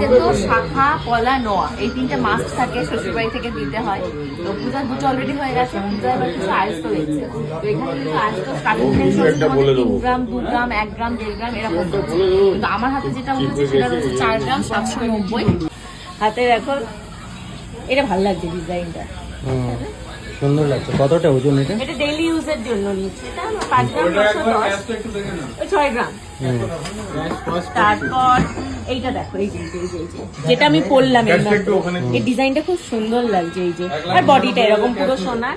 বাড়িতে তো শাখা কলা নোয়া। এই তিনটে মাস্ক থাকে শ্বশুর বাড়ি থেকে দিতে হয়। তো পূজার দুটো অলরেডি হয়ে গেছে পূজা এবার কিছু আয়স্ত হয়েছে। তো এখানে কিন্তু আয়স্ত স্টার্টিং একটা বলে দেবো। তিন গ্রাম দু গ্রাম এক গ্রাম দেড় গ্রাম এরকম। কিন্তু আমার হাতে যেটা উঠেছে সেটা রয়েছে চার গ্রাম সাতশো নব্বই। হাতে এখন এটা ভালো লাগছে ডিজাইনটা সুন্দর লাগছে। কতটা ওজন এটা? এটা ডেইলি ইউজের জন্য নিচ্ছি। এটা আমার পাঁচ গ্রাম নশো দশ। ওই ছয় গ্রাম। হুম, তারপর এইটা দেখো এই যে এই যে, যেটা আমি পরলাম এর একটু ওখানে এই ডিজাইনটা খুব সুন্দর লাগছে এই যে। আর বডিটা এরকম পুরো সোনার।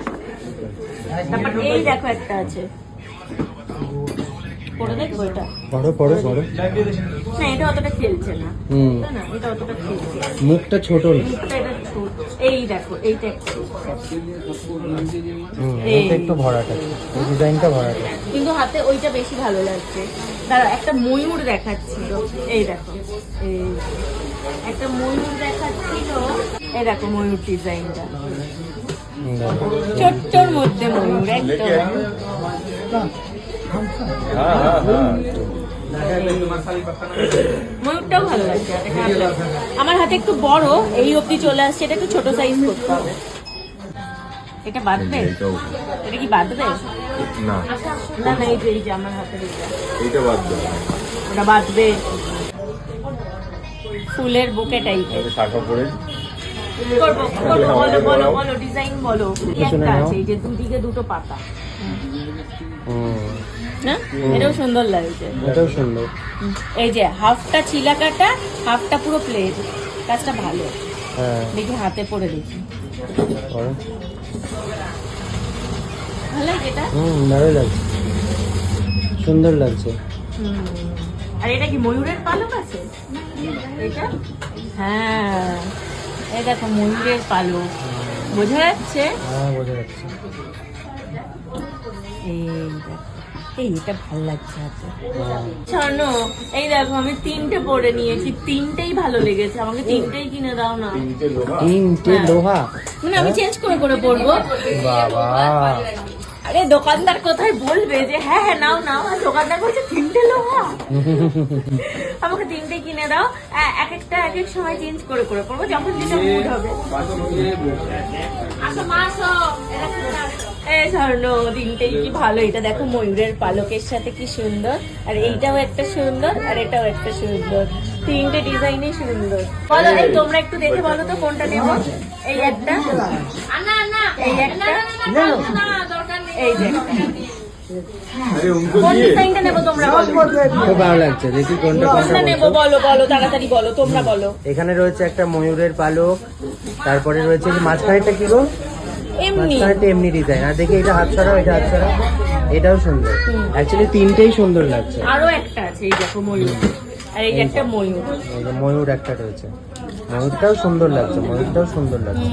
তারপর এই দেখো একটা আছে। পরে দেখব এটা। পড়ো পড়ো পড়ো না এটা অতটা খেলছে না। হুম। না এটা অতটা খেলছে মুখটা ছোট না। ছোট। এই দেখো এইটা একটু ভরাটা। এই ডিজাইনটা ভরাটা। কিন্তু হাতে ওইটা বেশি ভালো লাগছে। দাঁড়া একটা ময়ূর দেখাচ্ছিল। এই দেখো এই একটা ময়ূর দেখাচ্ছিল। এই দেখো ময়ূর ডিজাইনটা। ছোট্টর মধ্যে ময়ূর একদম। হ্যাঁ হ্যাঁ হ্যাঁ। ময়ূরটাও ভালো লাগছে। আমার হাতে একটু বড় এই অবধি চলে আসছে এটা একটু ছোট সাইজ করতে হবে। এটা বাঁধবে এটা কি বাঁধবে না। না না এই যে এই যে আমার হাতে এইটা ওটা বাঁধবে ফুলের বুকে টাইপের। আমি শাখা করে করব করব বলো বলো বলো ডিজাইন বলো। কি একটা আছে এই যে দুদিকে দুটো পাতা। হুম, না? এটাও সুন্দর লাগছে। এটাও সুন্দর। এই যে হাফটা কাটা হাফটা পুরো প্লেট কাজটা ভালো। হ্যাঁ। দেখি হাতে পরে দেখি। ভালো লাগে এটা? হুম ভালো লাগছে। সুন্দর লাগছে। আর এটা কি ময়ূরের পালক আছে? এটা? হ্যাঁ। এই দেখো ময়ূরের পালক। বোঝা যাচ্ছে? হ্যাঁ বোঝা যাচ্ছে। এই এটা ভালো লাগছে হাতে হ্যাঁ। শোনো এই দেখো আমি তিনটে পরে নিয়েছি তিনটেই ভালো লেগেছে আমাকে তিনটেই কিনে দাও না। তিনটে লোহা? হ্যাঁ। মানে আমি চেঞ্জ করে করে পরবো। বাবা। আরে দোকানদার কোথায় বলবে যে হ্যাঁ হ্যাঁ নাও নাও আর দোকানদার বলছে তিনটে লোহা? আমাকে তিনটে কিনে দাও। এক একটা এক এক সময় চেঞ্জ করে করে পরবো যখন যেটা মুড হবে। আসো মা আসো। এই স্বর্ণ তিনটেই কি ভালো? এটা দেখো ময়ূরের পালকের সাথে কি সুন্দর। আর এইটাও একটা সুন্দর আর এটাও একটা সুন্দর। তিনটে ডিজাইনই সুন্দর। বলো এই তোমরা একটু দেখে বলো তো কোনটা নেব? এই একটা। এই একটা। এই যে। আরে উনকো কোন দিয়ে। ডিজাইনটা নেব তোমরা? বলো খুব ভালো লাগছে। দেখি কোনটা কোনটা কোনটা নেব? বলছো। বলো বলো তাড়াতাড়ি বলো তোমরা বলো। এখানে রয়েছে একটা ময়ূরের পালক তারপরে রয়েছে কি মাঝখানেরটা কি গো? এমনি। মাঝখানেরটা এমনি ডিজাইন আর দেখি এটা হাত ছাড়াও এটা হাত ছাড়া এটাও সুন্দর। অ্যাকচুয়ালি তিনটেই সুন্দর লাগছে। আরও একটা আছে এই দেখো ময়ূর। আর এই একটা ময়ূর। ময়ূর একটা রয়েছে। ময়ূরটাও সুন্দর লাগছে ময়ূরটাও সুন্দর লাগছে।